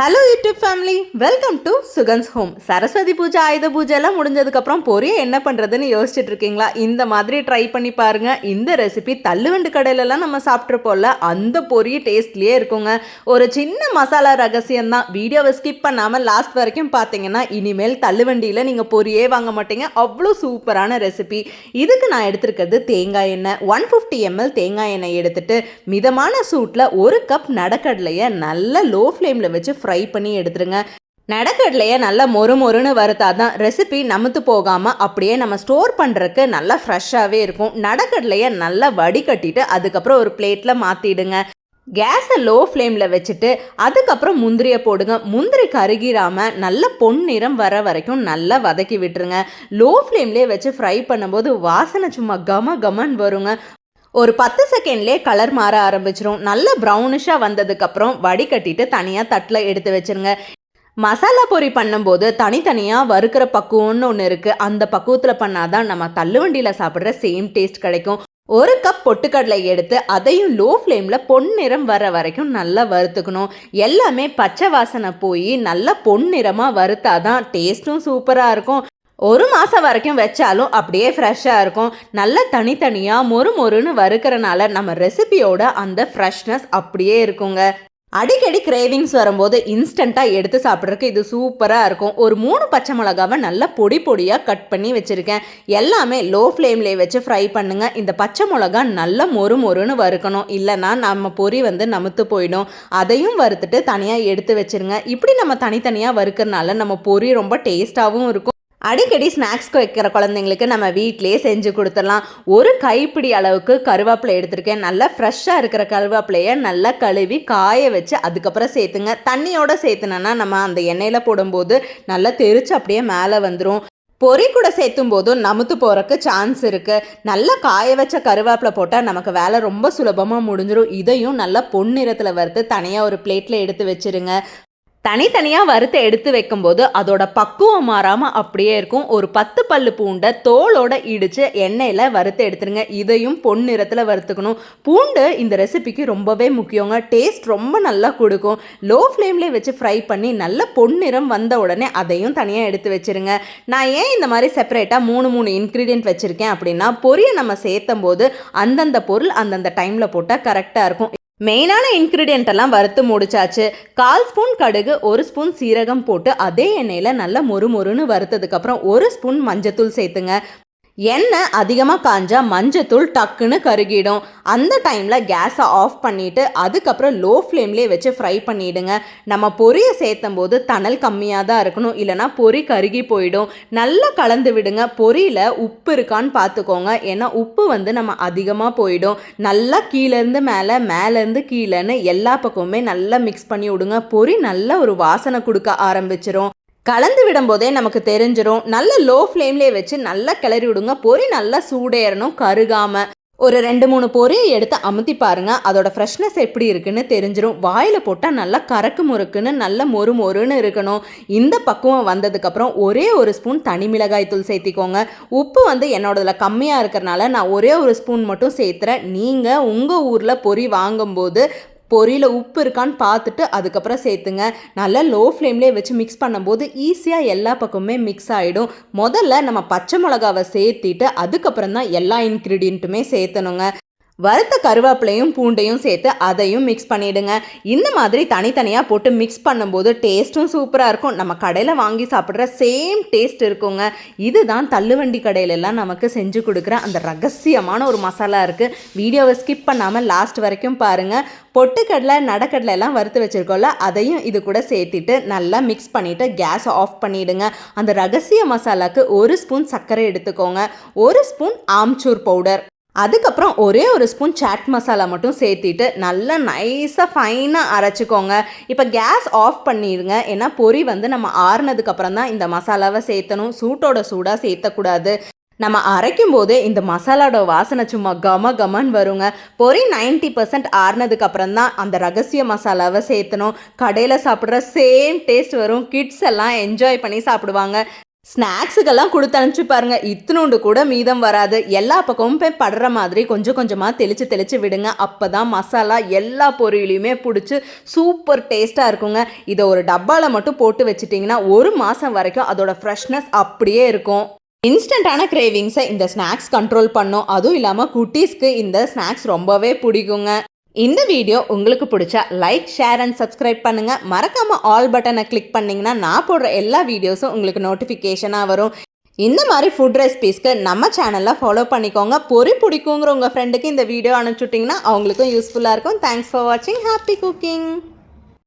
Hello YouTube family welcome to Sugan's home Saraswati Puja ஆயுத பூஜைலாம் முடிஞ்சதுக்கப்புறம் பொரிய என்ன பண்ணுறதுன்னு யோசிச்சுட்டு இருக்கீங்களா? இந்த மாதிரி ட்ரை பண்ணி பாருங்கள் இந்த ரெசிபி தள்ளுவண்டு கடையிலலாம் நம்ம சாப்பிட்ருப்போம்ல அந்த பொரிய டேஸ்ட்லேயே இருக்குங்க. ஒரு சின்ன மசாலா ரகசியம் தான் வீடியோவை ஸ்கிப் பண்ணாமல் லாஸ்ட் வரைக்கும் பார்த்தீங்கன்னா இனிமேல் தள்ளுவண்டியில் நீங்கள் பொரியே வாங்க மாட்டீங்க. அவ்வளோ சூப்பரான ரெசிபி இதுக்கு நான் எடுத்துருக்கிறது தேங்காய் எண்ணெய். ஒன் ஃபிஃப்டி எம்எல் தேங்காய் எண்ணெய் எடுத்துட்டு மிதமான சூட்டில் ஒரு கப் நடக்கடலையை நல்ல லோ ஃப்ளேமில் வச்சு ஃப்ரை பண்ணி எடுத்துருங்க. நடக்கடலையை நல்லா மொறு மொறுன்னு வறுத்தா தான் ரெசிபி நமுத்து போகாமல் அப்படியே நம்ம ஸ்டோர் பண்ணுறதுக்கு நல்லா ஃப்ரெஷ்ஷாகவே இருக்கும். நடக்கடலையை நல்லா வடிகட்டிட்டு அதுக்கப்புறம் ஒரு பிளேட்டில் மாற்றிடுங்க கேஸை லோ ஃப்ளேமில் வச்சுட்டு அதுக்கப்புறம் முந்திரியை போடுங்க. முந்திரி கருகிராமல் நல்ல பொன்னிறம் வர வரைக்கும் நல்லா வதக்கி விட்டுருங்க. லோ ஃப்ளேம்லேயே வச்சு ஃப்ரை பண்ணும்போது வாசனை சும்மா கம கமன் வருங்க. ஒரு பத்து செகண்ட்லேயே கலர் மாற ஆரம்பிச்சிரும். நல்ல ப்ரௌனிஷாக வந்ததுக்கப்புறம் வடிகட்டிட்டு தனியாக தட்டில் எடுத்து வச்சுருங்க. மசாலா பொரி பண்ணும்போது தனித்தனியாக வறுக்கிற பக்குவம்னு ஒன்று இருக்குது அந்த பக்குவத்தில் பண்ணாதான் நம்ம தள்ளுவண்டியில் சாப்பிட்ற சேம் டேஸ்ட் கிடைக்கும். ஒரு கப் பொட்டுக்கடலை எடுத்து அதையும் லோ ஃப்ளேமில் பொன்னிறம் வர வரைக்கும் நல்லா வறுத்துக்கணும். எல்லாமே பச்சை வாசனை போய் நல்லா பொன்னிறமாக வறுத்தாதான் டேஸ்ட்டும் சூப்பராக இருக்கும். ஒரு மாதம் வரைக்கும் வச்சாலும் அப்படியே ஃப்ரெஷ்ஷாக இருக்கும். நல்லா தனித்தனியாக மொறு மொறுன்னு வறுக்கிறனால நம்ம ரெசிபியோட அந்த ஃப்ரெஷ்னஸ் அப்படியே இருக்குங்க. அடிக்கடி கிரேவிங்ஸ் வரும்போது இன்ஸ்டண்ட்டாக எடுத்து சாப்பிட்றதுக்கு இது சூப்பராக இருக்கும். ஒரு மூணு பச்சை மிளகாவை நல்லா பொடி பொடியாக கட் பண்ணி வச்சுருக்கேன். எல்லாமே லோ ஃப்ளேம்லேயே வச்சு ஃப்ரை பண்ணுங்கள் இந்த பச்சை மிளகா நல்லா மொறு மொறுன்னு வறுக்கணும். இல்லைன்னா நம்ம பொரி வந்து நமுத்து போயிடும். அதையும் வறுத்துட்டு தனியாக எடுத்து வச்சுருங்க. இப்படி நம்ம தனித்தனியாக வறுக்கிறனால நம்ம பொரி ரொம்ப டேஸ்ட்டாகவும் இருக்கும். அடிக்கடி ஸ்நாக்ஸ்க்கு வைக்கிற குழந்தைங்களுக்கு நம்ம வீட்டிலேயே செஞ்சு கொடுத்துடலாம். ஒரு கைப்பிடி அளவுக்கு கருவேப்பிலை எடுத்திருக்கேன். நல்லா ஃப்ரெஷ்ஷாக இருக்கிற கருவேப்பிலையை நல்லா கழுவி காய வச்சு அதுக்கப்புறம் சேர்த்துங்க. தண்ணியோட சேர்த்துனோன்னா நம்ம அந்த எண்ணெயில் போடும்போது நல்லா தெரிச்சு அப்படியே மேலே வந்துடும் பொறி கூட சேர்த்தும் போதும் நமுத்து போகிறக்கு சான்ஸ் இருக்குது நல்லா காய வச்ச கருவேப்பிலை போட்டால் நமக்கு வேலை ரொம்ப சுலபமாக முடிஞ்சிடும் இதையும் நல்லா பொன்னிறத்தில் வறுத்து தனியாக ஒரு பிளேட்டில் எடுத்து வச்சுருங்க. தனித்தனியாக வறுத்து எடுத்து வைக்கும்போது அதோட பக்குவம் மாறாமல் அப்படியே இருக்கும். ஒரு பத்து பல்லு பூண்டை தோலோட இடித்து எண்ணெயில் வறுத்து எடுத்துருங்க இதையும் பொன்னிறத்தில் வறுத்துக்கணும். பூண்டு இந்த ரெசிபிக்கு ரொம்பவே முக்கியங்க. டேஸ்ட் ரொம்ப நல்லா கொடுக்கும். லோ ஃப்ளேம்லேயே வச்சு ஃப்ரை பண்ணி நல்ல பொன்னிறம் வந்த உடனே அதையும் தனியாக எடுத்து வச்சுருங்க. நான் ஏன் இந்த மாதிரி செப்பரேட்டாக மூணு மூணு இன்க்ரீடியன்ட் வச்சுருக்கேன் அப்படின்னா பொரியை நம்ம சேர்த்தும் போது அந்தந்த பொருள் அந்தந்த டைமில் போட்டால் கரெக்டாக இருக்கும். மெயினான இன்க்ரீடியன்ட் எல்லாம் வறுத்து முடிச்சாச்சு. கால் ஸ்பூன் கடுகு ஒரு ஸ்பூன் சீரகம் போட்டு அதே எண்ணெயில் நல்லா மொறு மொறுன்னு வறுத்ததுக்கப்புறம் ஒரு ஸ்பூன் மஞ்சத்தூள் சேர்த்துங்க. எண்ணெய் அதிகமாக காஞ்சால் மஞ்சத்தூள் டக்குன்னு கருகிடும். அந்த டைமில் கேஸை ஆஃப் பண்ணிவிட்டு அதுக்கப்புறம் லோ ஃப்ளேம்லேயே வச்சு ஃப்ரை பண்ணிவிடுங்க நம்ம பொரியை சேர்த்தும் போது தணல் கம்மியாக தான் இருக்கணும். இல்லைனா பொரி கருகி போயிடும். நல்லா கலந்து விடுங்க. பொரியில் உப்பு இருக்கான்னு பார்த்துக்கோங்க ஏன்னா உப்பு வந்து நம்ம அதிகமாக போயிடும். நல்லா கீழேருந்து மேலே மேலேருந்து கீழேன்னு எல்லா பக்கமுமே நல்லா மிக்ஸ் பண்ணி விடுங்க. பொரி நல்ல ஒரு வாசனை கொடுக்க ஆரம்பிச்சிடும் கலந்து விடும்போதே நமக்கு தெரிஞ்சிடும் நல்ல லோ ஃப்ளேம்லேயே வச்சு நல்லா கிளறி விடுங்க. பொரி நல்லா சூடேறணும் கருகாமல் ஒரு ரெண்டு மூணு பொரியை எடுத்து அமுத்தி பாருங்க. அதோட ஃப்ரெஷ்னஸ் எப்படி இருக்குன்னு தெரிஞ்சிடும் வாயில் போட்டால் நல்லா கறக்கு முறுக்குன்னு நல்ல மொறு மொறுன்னு இருக்கணும். இந்த பக்குவம் வந்ததுக்கப்புறம் ஒரே ஒரு ஸ்பூன் தனி மிளகாய் தூள் சேர்த்திக்கோங்க. உப்பு வந்து என்னோடதில் கம்மியாக இருக்கிறனால நான் ஒரே ஒரு ஸ்பூன் மட்டும் சேர்த்துறேன். நீங்கள் உங்கள் ஊரில் பொரி வாங்கும்போது பொரியில் உப்பு இருக்கான்னு பார்த்துட்டு அதுக்கப்புறம் சேர்த்துங்க. நல்லா லோ ஃப்ளேம்லேயே வச்சு மிக்ஸ் பண்ணும்போது ஈஸியாக எல்லா பக்கமுமே மிக்ஸ் ஆகிடும் முதல்ல நம்ம பச்சை மிளகாவை சேர்த்திட்டு அதுக்கப்புறம் தான் எல்லா இன்க்ரீடியண்ட்டுமே சேர்த்தணுங்க. வறுத்த கருவேப்பிலையும் பூண்டையும் சேர்த்து அதையும் மிக்ஸ் பண்ணிவிடுங்க இந்த மாதிரி தனித்தனியாக போட்டு மிக்ஸ் பண்ணும்போது டேஸ்ட்டும் சூப்பராக இருக்கும். நம்ம கடையில் வாங்கி சாப்பிட்ற சேம் டேஸ்ட் இருக்குங்க. இதுதான் தள்ளுவண்டி கடையிலெல்லாம் நமக்கு செஞ்சு கொடுக்குற அந்த ரகசியமான ஒரு மசாலா இருக்குது வீடியோவை ஸ்கிப் பண்ணாமல் லாஸ்ட் வரைக்கும் பாருங்கள் பொட்டுக்கடலை நடக்கடலை எல்லாம் வறுத்து வச்சுருக்கோம்ல அதையும் இது கூட சேர்த்துட்டு நல்லா மிக்ஸ் பண்ணிவிட்டு கேஸை ஆஃப் பண்ணிவிடுங்க அந்த ரகசிய மசாலாவுக்கு ஒரு ஸ்பூன் சர்க்கரை எடுத்துக்கோங்க. ஒரு ஸ்பூன் ஆம்ச்சூர் பவுடர் அதுக்கப்புறம் ஒரே ஒரு ஸ்பூன் சாட் மசாலா மட்டும் சேர்த்திட்டு நல்லா நைஸாக ஃபைனாக அரைச்சிக்கோங்க. இப்போ கேஸ் ஆஃப் பண்ணிடுங்க. ஏன்னா பொரி வந்து நம்ம ஆறுனதுக்கப்புறம் தான் இந்த மசாலாவை சேர்த்தணும். சூட்டோட சூடாக சேர்த்தக்கூடாது. நம்ம அரைக்கும் போதே இந்த மசாலாவோட வாசனை சும்மா கம கமன்னு வருங்க. பொரி நைன்டி பர்சன்ட் ஆறுனதுக்கு அப்புறம் தான் அந்த ரகசிய மசாலாவை சேர்த்தணும். கடையில் சாப்பிட்ற சேம் டேஸ்ட் வரும். கிட்ஸ் எல்லாம் என்ஜாய் பண்ணி சாப்பிடுவாங்க. ஸ்நாக்ஸுக்கெல்லாம் கொடுத்து அனுப்பிச்சு பாருங்க. இத்தினோண்டு கூட மீதம் வராது. எல்லா பக்கமும் போய் படுற மாதிரி கொஞ்சம் கொஞ்சமாக தெளித்து தெளித்து விடுங்க. அப்போ தான் மசாலா எல்லா பொரியலையுமே பிடிச்சி சூப்பர் டேஸ்ட்டாக இருக்குங்க. இதை ஒரு டப்பாவில் மட்டும் போட்டு வச்சிட்டிங்கன்னா ஒரு மாதம் வரைக்கும் அதோட ஃப்ரெஷ்னஸ் அப்படியே இருக்கும். இன்ஸ்டண்ட்டான கிரேவிங்ஸை இந்த ஸ்நாக்ஸ் கண்ட்ரோல் பண்ணும். அதுவும் இல்லாமல் குட்டீஸ்க்கு இந்த ஸ்நாக்ஸ் ரொம்பவே பிடிக்குங்க. இந்த வீடியோ உங்களுக்கு பிடிச்சா லைக் ஷேர் அண்ட் சப்ஸ்கிரைப் பண்ணுங்கள் மறக்காமல் ஆல் பட்டனை கிளிக் பண்ணிங்கன்னா நான் போடுற எல்லா வீடியோஸும் உங்களுக்கு நோட்டிஃபிகேஷனாக வரும். இந்த மாதிரி ஃபுட் ரெசிபீஸ்க்கு நம்ம சேனலில் ஃபாலோ பண்ணிக்கோங்க. பொறி பிடிக்குங்கிற உங்கள் ஃப்ரெண்டுக்கு இந்த வீடியோ அனுப்பிச்சுட்டிங்கன்னா அவங்களுக்கும் யூஸ்ஃபுல்லாக இருக்கும். தேங்க்ஸ் ஃபார் வாட்சிங் ஹாப்பி குக்கிங்